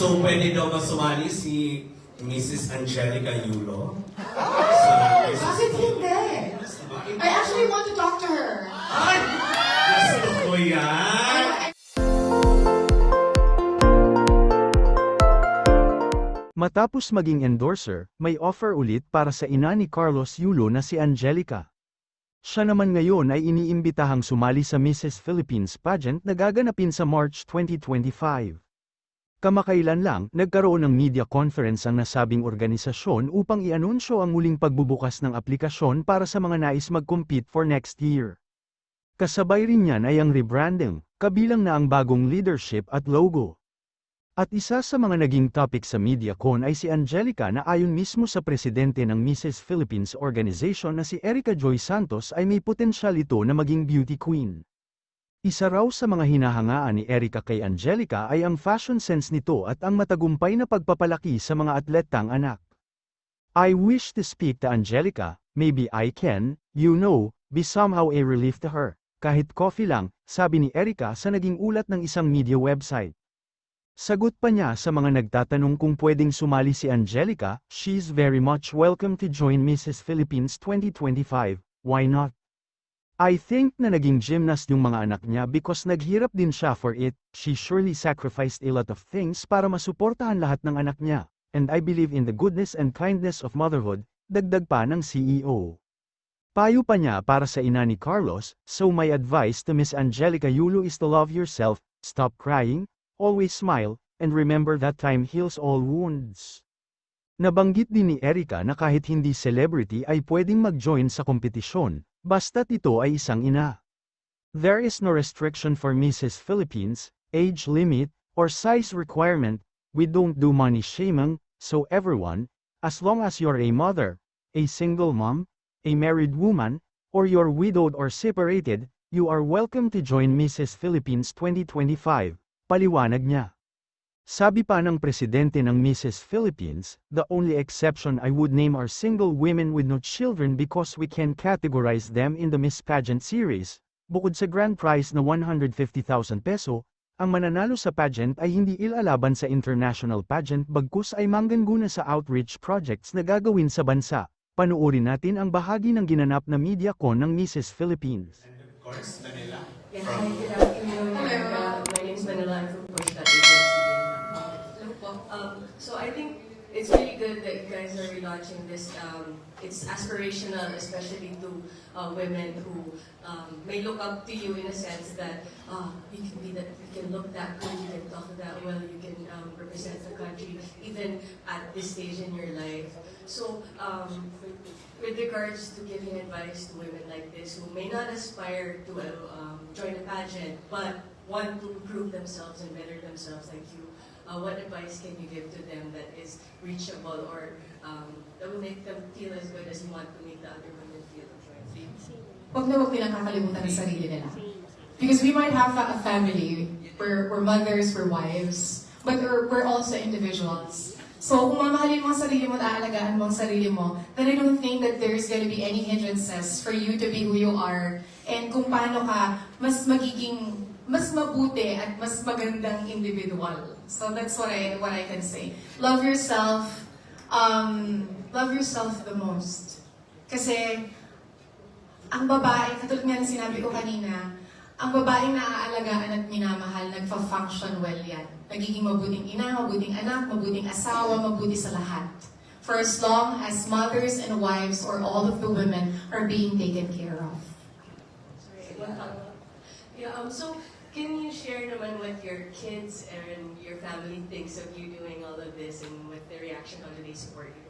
So, pwede daw ba sumali si Mrs. Angelica Yulo? Sa Mrs. Bakit hindi? I actually want to talk to her. Ay! Gusto ko yan! Matapos maging endorser, may offer ulit para sa ina ni Carlos Yulo na si Angelica. Siya naman ngayon ay iniimbitahang sumali sa Mrs. Philippines pageant na gaganapin sa March 2025. Kamakailan lang, nagkaroon ng media conference ang nasabing organisasyon upang i-anunsyo ang muling pagbubukas ng aplikasyon para sa mga nais mag-compete for next year. Kasabay rin niyan ay ang rebranding, kabilang na ang bagong leadership at logo. At isa sa mga naging topic sa MediaCon ay si Angelica na ayon mismo sa presidente ng Mrs. Philippines Organization na si Erica Joy Santos ay may potensyal ito na maging beauty queen. Isa raw sa mga hinahangaan ni Erica kay Angelica ay ang fashion sense nito at ang matagumpay na pagpapalaki sa mga atletang anak. I wish to speak to Angelica, maybe I can, you know, be somehow a relief to her. Kahit coffee lang, sabi ni Erica sa naging ulat ng isang media website. Sagot pa niya sa mga nagtatanong kung pwedeng sumali si Angelica, she's very much welcome to join Mrs. Philippines 2025, why not? I think na naging gymnast yung mga anak niya because naghirap din siya for it, she surely sacrificed a lot of things para masuportahan lahat ng anak niya, and I believe in the goodness and kindness of motherhood, dagdag pa ng CEO. Payo pa niya para sa ina ni Carlos, so my advice to Miss Angelica Yulo is to love yourself, stop crying, always smile, and remember that time heals all wounds. Nabanggit din ni Erica na kahit hindi celebrity ay pwedeng mag-join sa kompetisyon, basta't ito ay isang ina. There is no restriction for Mrs. Philippines, age limit, or size requirement, we don't do money shaming, so everyone, as long as you're a mother, a single mom, a married woman, or you're widowed or separated, you are welcome to join Mrs. Philippines 2025, paliwanag niya. Sabi pa ng presidente ng Mrs. Philippines, the only exception I would name are single women with no children because we can categorize them in the Miss Pageant series. Bukod sa grand prize na 150,000 peso, ang mananalo sa pageant ay hindi ilalaban sa international pageant bagkus ay mangganguna sa outreach projects na gagawin sa bansa. Panuorin natin ang bahagi ng ginanap na media con ng Mrs. Philippines. And of course, Manila. Hi, good afternoon. Uh, my name is Manila. So I think it's really good that you guys are relaunching this. Um, it's aspirational, especially to uh, women who um, may look up to you in a sense that uh, you can be that, you can look that good, you can talk that well, you can um, represent the country even at this stage in your life. So um, with regards to giving advice to women like this who may not aspire to um, join a pageant but want to improve themselves and better themselves like you, uh, what advice can you give to them that is reachable or um, that will make them feel as good as you want to make the other women feel? Huwag na huwag nilang kakalimutan ang sarili nila. Because we might have a family, we're, we're mothers, we're wives, but we're, we're also individuals. So kung mamahalin mo ang sarili mo, at aalagaan mo ang sarili mo, then I don't think that there's gonna be any hindrances for you to be who you are. And kung paano ka mas magiging mas mabuti at mas magandang individual. So that's what I what I can say. Love yourself. Um, love yourself the most. Kasi ang babae, katulad nga ng sinabi ko kanina, ang babaeng naaalagaan at minamahal, nagfa-function well yan. Nagiging mabuting ina, mabuting anak, mabuting asawa, mabuti sa lahat. For as long as mothers and wives or all of the women are being taken care of. Yeah, um, so can you share naman what your kids and your family thinks of you doing all of this and what their reaction, how do they support you?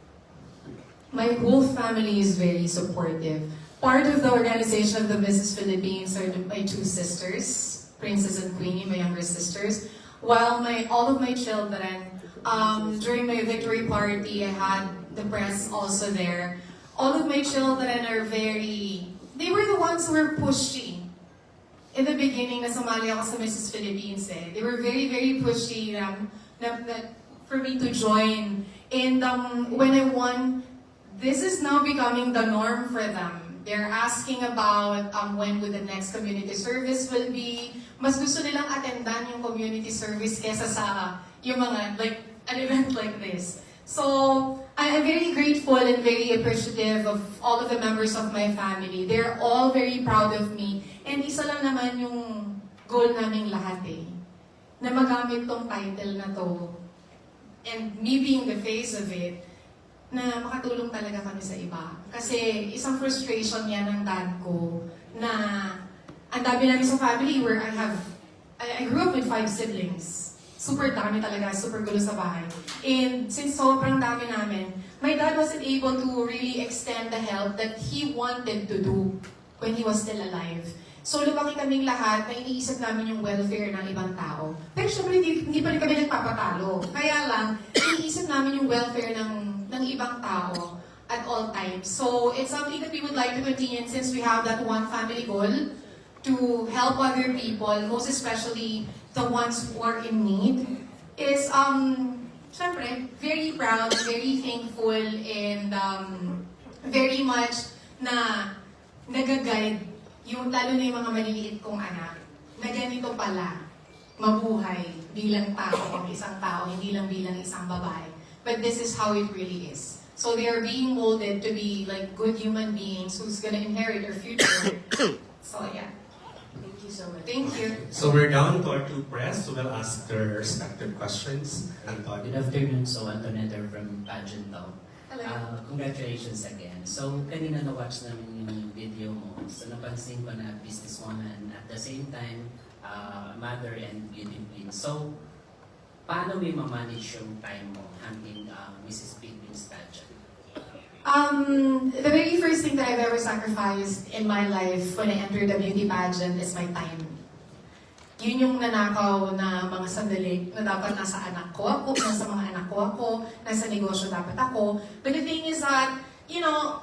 My whole family is very supportive. Part of the organization of the Mrs. Philippines are my two sisters, Princess and Queenie, my younger sisters. While my all of my children, um, during my victory party, I had the press also there. All of my children are very, they were the ones who were pushy. In the beginning, nasumali ako sa Mrs. Philippines eh. They were very, very pushy um, na, na, for me to join. And um, when I won, this is now becoming the norm for them. They're asking about um, when would the next community service will be. Mas gusto nilang attendan yung community service kesa sa yung mga, like, an event like this. So, I am very grateful and very appreciative of all of the members of my family. They're all very proud of me. And isa lang naman yung goal naming lahat eh. Na magamit tong title na to. And me being the face of it, na makatulong talaga kami sa iba. Kasi isang frustration yan ng dad ko na ang dami namin sa family where I have, I grew up with five siblings. Super dami talaga, super gulo sa bahay. And since sobrang dami namin, my dad wasn't able to really extend the help that he wanted to do when he was still alive. So lumaki kaming lahat na iniisip namin yung welfare ng ibang tao. Pero syempre hindi, hindi pa rin kami nagpapatalo. Kaya lang, iniisip namin yung welfare ng, ng ibang tao at all times. So it's something that we would like to continue since we have that one family goal to help other people, most especially the ones who are in need, is um, syempre, very proud, very thankful, and um, very much na nag-guide yung lalo na yung mga maliliit kong anak na ganito pala mabuhay bilang tao isang tao, hindi lang bilang isang babae. But this is how it really is. So they are being molded to be like good human beings who's gonna inherit our future. so yeah, you so much. thank you. So we're down to our two press who will ask their respective questions. Good Antonio. afternoon, so Antonetta from Pageant Law. Hello. Uh, congratulations again. So, kanina na-watch namin yung video mo. So, napansin ko na businesswoman at the same time, uh, mother and beauty queen. So, paano mo manage yung time mo handling uh, Mrs. Philippines pageant? Um, the very first thing that I've ever sacrificed in my life when I entered the beauty pageant is my time. Yun yung nanakaw na mga sandali na dapat nasa anak ko ako, nasa mga anak ko ako, nasa negosyo dapat ako. But the thing is that, you know,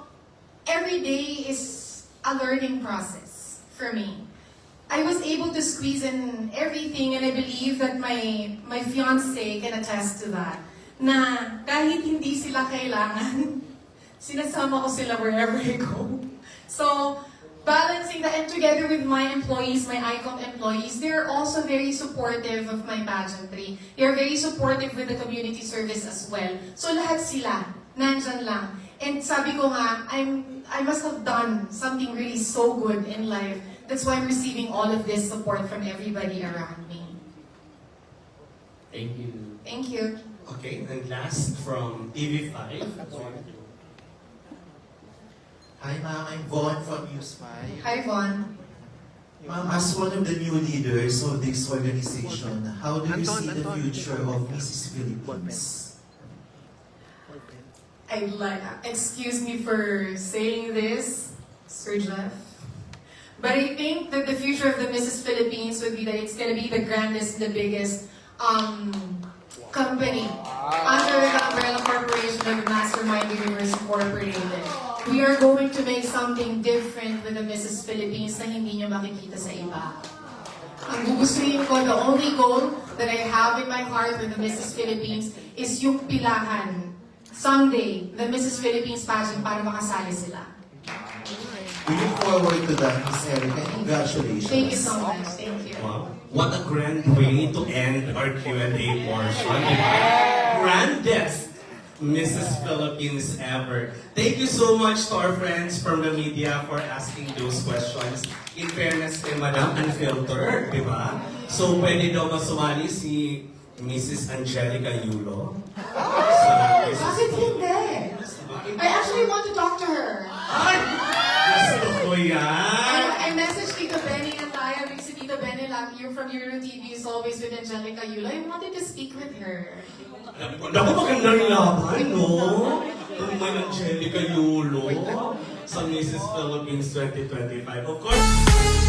every day is a learning process for me. I was able to squeeze in everything and I believe that my my fiance can attest to that. Na kahit hindi sila kailangan, sinasama ko sila wherever I go. So, balancing that and together with my employees, my ICOM employees, they're also very supportive of my pageantry. They're very supportive with the community service as well. So lahat sila, nandyan lang. And sabi ko nga, I'm, I must have done something really so good in life. That's why I'm receiving all of this support from everybody around me. Thank you. Thank you. Okay, and last from TV5. Hi, ma'am. I'm Vaughn from News 5. Hi, Vaughn. Ma'am, as one of the new leaders of this organization, how do you see the future of Mrs. Philippines? I like, excuse me for saying this, Sir Jeff. But I think that the future of the Mrs. Philippines would be that it's gonna be the grandest, the biggest um, company under the umbrella corporation of Mastermind Universe Incorporated. We are going to make something different with the Mrs. Philippines na hindi nyo makikita sa iba. Ang gugustuhin ko, the only goal that I have in my heart with the Mrs. Philippines is yung pilahan. Someday, the Mrs. Philippines pageant para makasali sila. We look forward to that, Miss Erica. Congratulations. Thank you so much. Thank you. Wow. What a grand way to end our Q&A portion. Grandest Mrs. Philippines ever. Thank you so much to our friends from the media for asking those questions. In fairness kay Madam Unfiltered, di ba? So, pwede daw masumali si Mrs. Angelica Yulo. Sa Bakit hindi? I actually want to talk to her. Ay! Gusto ko yan! You're from Euro TV, is always with Angelica Yula. I wanted to speak with her. Naku, magandang laban, no? Kung may Angelica Yulo sa Mrs. Philippines 2025. Of course,